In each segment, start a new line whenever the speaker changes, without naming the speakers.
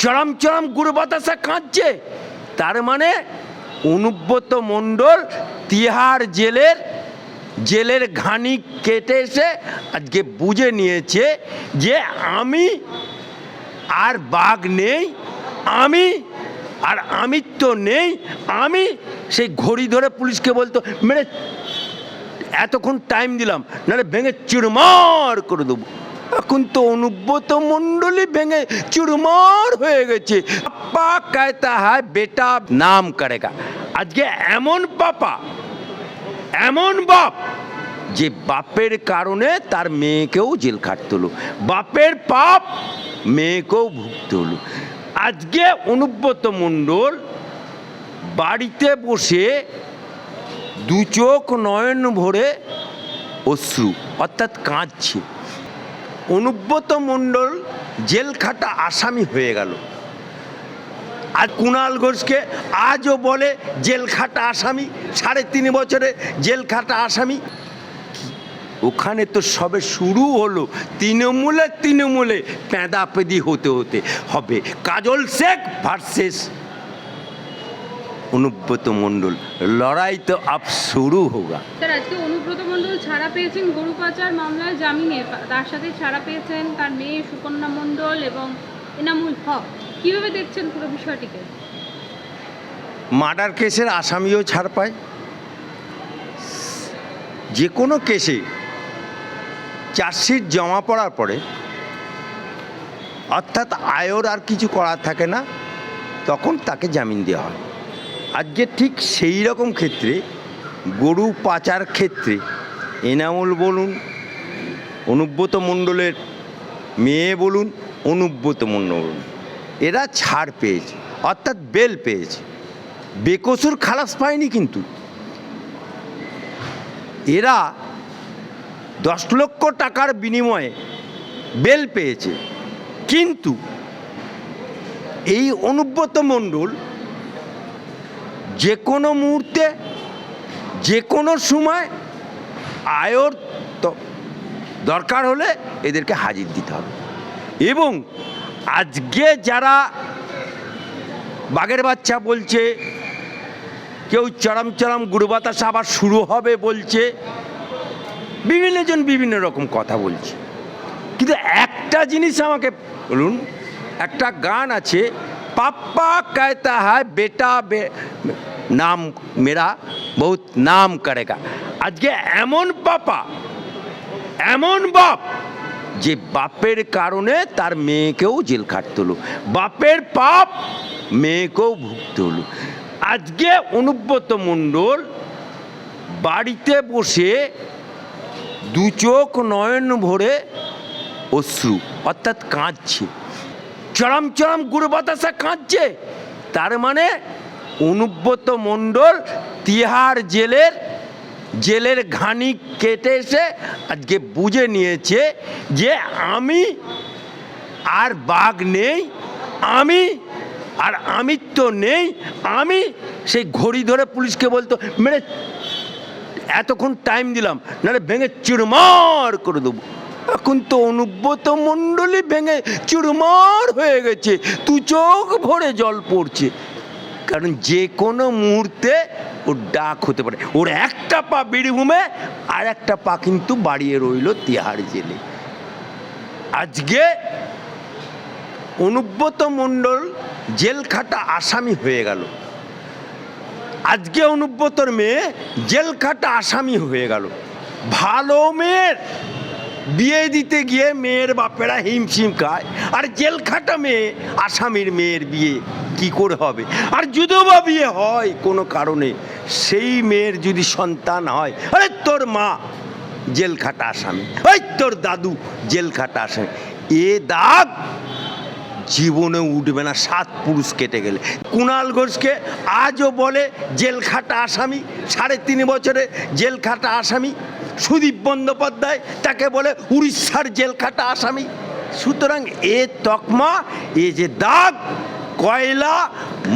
চরম চরম গুড় বাতাসা কাঁদছে। তার মানে অনুব্রত মণ্ডল তিহার জেলের জেলের ঘানি কেটে এসে আজকে বুঝে নিয়েছে যে আমি আর বাঘ নেই, আমি আর আমিত্ব নেই, আমি সেই ঘড়ি ধরে পুলিশকে বলতো, মেরে, এতক্ষণ টাইম দিলাম, নাহলে ভেঙে চুরমার করে দেবো। এখন তো অনুব্রত মন্ডলী ভেঙে চুরমার হয়ে গেছে। পাপা কায়তা হায়, বেটা নাম করেগা। আজকে এমন পাপা, এমন বাপ, যে বাপের কারণে তার মেয়েকেও জেল খাটতে হলো বাপের পাপ মেয়েকেও ভুগতে হলো আজকে অনুব্রত মন্ডল বাড়িতে বসে দু চোখ নয়ন ভরে অশ্রু, অর্থাৎ কাঁদছে। অনুব্রত মণ্ডল জেলখাটা আসামি হয়ে গেল। আর কুণাল ঘোষকে আজও বলে জেলখাটা আসামি, সাড়ে তিন বছরে জেলখাটা আসামি। ওখানে তো সবে শুরু হলো, তৃণমূলে তৃণমূলে পেঁদাপেদি হতে হতে হবে। কাজল শেখ ভার্সেস অনুব্রত মণ্ডল লড়াই তো আপ শুরু হোগা।
স্যার আজকে অনুব্রত মণ্ডল ছাড়া পেয়েছেন গরু পাচার মামলায় জামিনে তার সাথে ছাড়া পেয়েছেন তার মেয়ে সুকন্যা মণ্ডল এবং এনামুল হক। কীভাবে দেখছেন পুরো বিষয়টিকে?
মার্ডার কেসের আসামিও ছাড় পায়। যে কোনো কেসে চার্জশিট জমা পড়ার পরে অর্থাৎ আয়র আর কিছু করার থাকে না তখন তাকে জামিন দেওয়া হয়। আজকে ঠিক সেই রকম ক্ষেত্রে, গরু পাচার ক্ষেত্রে, এনামুল বলুন, অনুব্রত মণ্ডলের মেয়ে বলুন, অনুব্রত মণ্ডল, এরা ছাড় পেয়েছে, অর্থাৎ বেল পেয়েছে। বেকসুর খালাস পায়নি কিন্তু। এরা দশ লক্ষ টাকার বিনিময়ে বেল পেয়েছে। কিন্তু এই অনুব্রত মণ্ডল যে কোনো মুহূর্তে যে কোনো সময় আয়র দরকার হলে এদেরকে হাজির দিতে হবে। এবং আজকে যারা বাঘের বাচ্চা বলছে, কেউ চরম চরম গুড়বাতাসা আবার শুরু হবে বলছে বিভিন্নজন বিভিন্ন রকম কথা বলছে। কিন্তু একটা জিনিস আমাকে, বলুন, একটা গান আছে, পাপ্পা কায়তা হায় বেটা নাম মেরা বহুত নাম করেগা আজকে এমন পাপা এমন বাপ যে বাপের কারণে তার মেয়েকেও জেল খাটতে বাপের পাপ মেয়েকেও ভুগতে হলো আজকে অনুব্রত মণ্ডল বাড়িতে বসে দু চোখ নয়ন ভরে অশ্রু অর্থাৎ কাঁদছে চরম চরম গুরু বাতাসা কাঁদছে তার মানে অনুব্রত মণ্ডল তিহার জেলের জেলের ঘানি কেটে এসে আজকে বুঝে নিয়েছে যে আমি আর বাঘ নেই, আমি আর আমিত্ব নেই, আমি সেই ঘড়ি ধরে পুলিশকে বলতো, মেরে, এতক্ষণ টাইম দিলাম, নাহলে ভেঙে চুরমার করে দেবো। এখন তো অনুব্রত মণ্ডলী ভেঙে চুরমার হয়ে গেছে তু চোখ ভরে জল পড়ছে। কারণ যে কোনো মুহূর্তে ওর ডাক হতে পারে। ওর একটা পা বীরভূমে আর একটা পা কিন্তু বাড়িয়ে রইল তিহার জেলে। আজকে অনুব্রত মণ্ডল জেলখাটা আসামি হয়ে গেল। আজকে অনুব্রতর মেয়ে জেলখাটা আসামি হয়ে গেল। ভালো মেয়ের বিয়ে দিতে গিয়ে মেয়ের বাপেরা হিমশিম খায়। আর জেল খাটা মেয়ে, আসামির মেয়ের বিয়ে, কি করে হবে? আর যদিও বা বিয়ে হয় কোনো কারণে, সেই মেয়ের যদি সন্তান হয়, আরে তোর মা জেল খাটা আসামি, ওই তোর দাদু জেল খাটা আসামি। এ দাগ জীবনে উঠবে না, সাত পুরুষ কেটে গেলে। কুণাল ঘোষকে আজও বলে, জেল খাটা আসামি, সাড়ে তিন বছরে জেল খাটা আসামি সুদীপ বন্দ্যোপাধ্যায় তাকে বলে উড়িষ্যার জেল খাটা আসামি। সুতরাং এ তকমা, এ যে দাগ, কয়লা,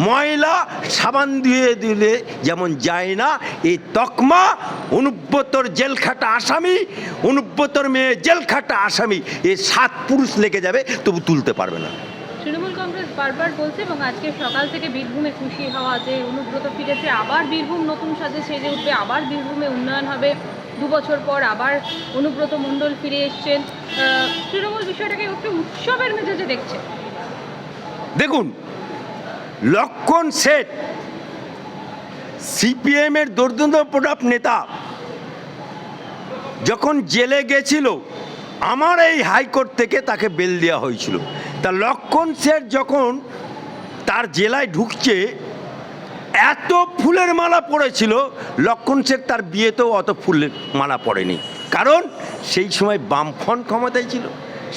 ময়লা সাবান ধুয়ে দিলে যেমন যায় না এই তকমা, অনুব্রতর জেলখাটা আসামি, অনুব্রতর মেয়ে জেলখাটা আসামি, এ সাত পুরুষ লেগে যাবে, তবু তুলতে পারবে না।
তৃণমূল কংগ্রেস বারবার বলছে এবং আজকে সকাল থেকে বীরভূমে খুশি হওয়া যে অনুব্রত ফিরেছে, আবার বীরভূম নতুন সাজে সেজে উঠবে, আবার বীরভূমে উন্নয়ন হবে। দু বছর পর আবার অনুব্রত মণ্ডল ফিরে এসছেন। তৃণমূল বিষয়টাকে একটু উৎসবের মেজাজে দেখছে
দেখুন, লক্ষণ শেঠ সিপিএমের দুর্দন্ত প্রতাপ নেতা, যখন জেলে গেছিল, আমার এই হাইকোর্ট থেকে তাকে বেল দেওয়া হয়েছিল। তা লক্ষণ শেঠ যখন তার জেলায় ঢুকছে এত ফুলের মালা পড়েছিল, লক্ষণ শেখ তার বিয়েতেও অত ফুলের মালা পড়েনি। কারণ সেই সময় বামফ্রন্ট ক্ষমতায় ছিল,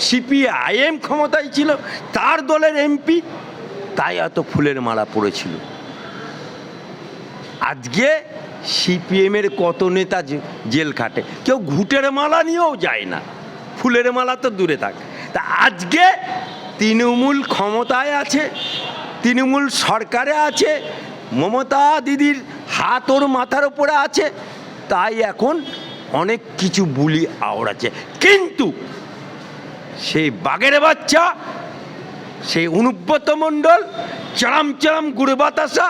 সিপিআইএম ক্ষমতায় ছিল, তার দলের এমপি, তাই এত ফুলের মালা পড়েছিল। আজকে সিপিএমের কত নেতা জেল খাটে, কেউ ঘুটের মালা নিয়েও যায় না, ফুলের মালা তো দূরে থাক। তা আজকে তৃণমূল ক্ষমতায় আছে, তৃণমূল সরকারে আছে মমতা দিদির হাত ওর মাথার উপরে আছে, তাই এখন অনেক কিছু বুলি আওড়াচ্ছে কিন্তু সেই বাঘের বাচ্চা, সেই অনুব্রত মণ্ডল চরম চরম গুড় বাতাসা,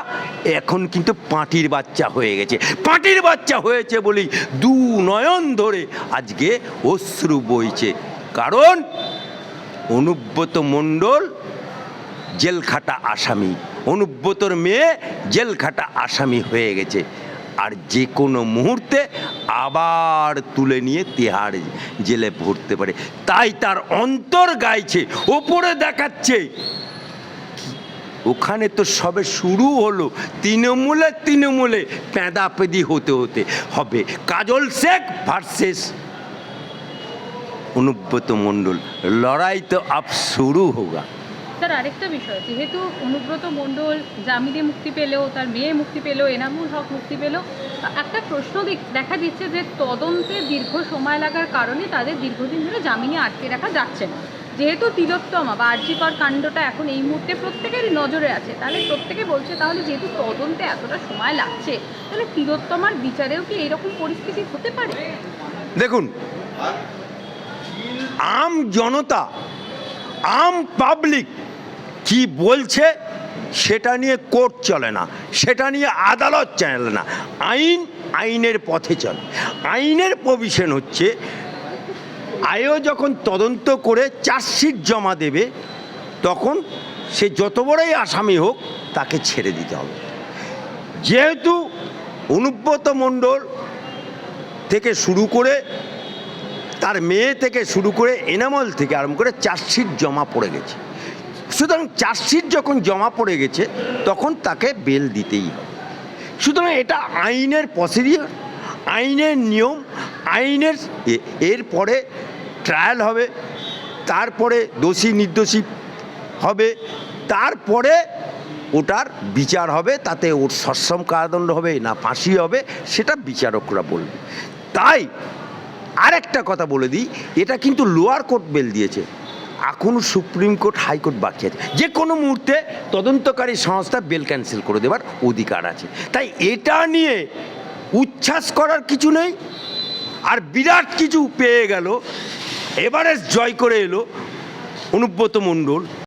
এখন কিন্তু পাঁটির বাচ্চা হয়ে গেছে। পাঁটির বাচ্চা হয়েছে বলেই দু নয়ন ধরে আজকে অশ্রু বইছে। কারণ অনুব্রত মণ্ডল জেলখাটা আসামি। অনুব্রতর মেয়ে জেলখাটা আসামি হয়ে গেছে। আর যে কোনো মুহূর্তে আবার তুলে নিয়ে তিহার জেলে ভরতে পারে। তাই তার অন্তর গাইছে, ওপরে দেখাচ্ছে। ওখানে তো সবে শুরু হলো, তৃণমূলে তৃণমূলে পেঁদাপেদি হতে হতে। হবে কাজল শেখ ভার্সেস অনুব্রত মণ্ডল। লড়াই তো আপ শুরু হোগা।
স্যার আরেকটা বিষয়, যেহেতু অনুব্রত মণ্ডল জামিনে মুক্তি পেলেও, তার মেয়ে মুক্তি পেলেও, এনামুল হক মুক্তি পেলেও, একটা প্রশ্ন দেখা দিচ্ছে যে তদন্তে দীর্ঘ সময় লাগার কারণে তাদের দীর্ঘদিন ধরে জামিনে আটকে রাখা যাচ্ছে না। যেহেতু তিলোত্তমা বা আর্যিকর কাণ্ডটা এখন এই মুহূর্তে প্রত্যেকেরই নজরে আছে, তাহলে প্রত্যেকে বলছে, তাহলে যেহেতু তদন্তে এতটা সময় লাগছে, তাহলে তিলোত্তমার বিচারেও কি এরকম পরিস্থিতি হতে পারে?
দেখুন, আম জনতা, আম পাবলিক কি বলছে সেটা নিয়ে কোর্ট চলে না, সেটা নিয়ে আদালত চলে না। আইন আইনের পথে চলে। আইনের প্রভিশন হচ্ছে আয়ও যখন তদন্ত করে চার্জশিট জমা দেবে, তখন সে যত বড়ই আসামি হোক তাকে ছেড়ে দিতে হবে। যেহেতু অনুব্রত মণ্ডল থেকে শুরু করে, তার মেয়ে থেকে শুরু করে, এনামল থেকে আরম্ভ করে চার্জশিট জমা পড়ে গেছে। সুতরাং চার্জশিট যখন জমা পড়ে গেছে, তখন তাকে বেল দিতেই হবে। সুতরাং এটা আইনের প্রসিডিওর আইনের নিয়ম, আইনের এরপরে ট্রায়াল হবে, তারপরে দোষী নির্দোষী হবে, তারপরে ওটার বিচার হবে, তাতে ওর সশ্রম কারাদণ্ড হবে, না ফাঁসি হবে, সেটা বিচারকরা বলবে। তাই আরেকটা কথা বলে দিই, এটা কিন্তু লোয়ার কোর্ট বেল দিয়েছে। এখনও সুপ্রিম কোর্ট হাইকোর্ট বাকি আছে। যে কোনো মুহূর্তে তদন্তকারী সংস্থা বেল ক্যান্সেল করে দেওয়ার অধিকার আছে। তাই এটা নিয়ে উচ্ছ্বাস করার কিছু নেই। আর বিরাট কিছু পেয়ে গেল। এভারেস্ট জয় করে এলো অনুব্রত মণ্ডল।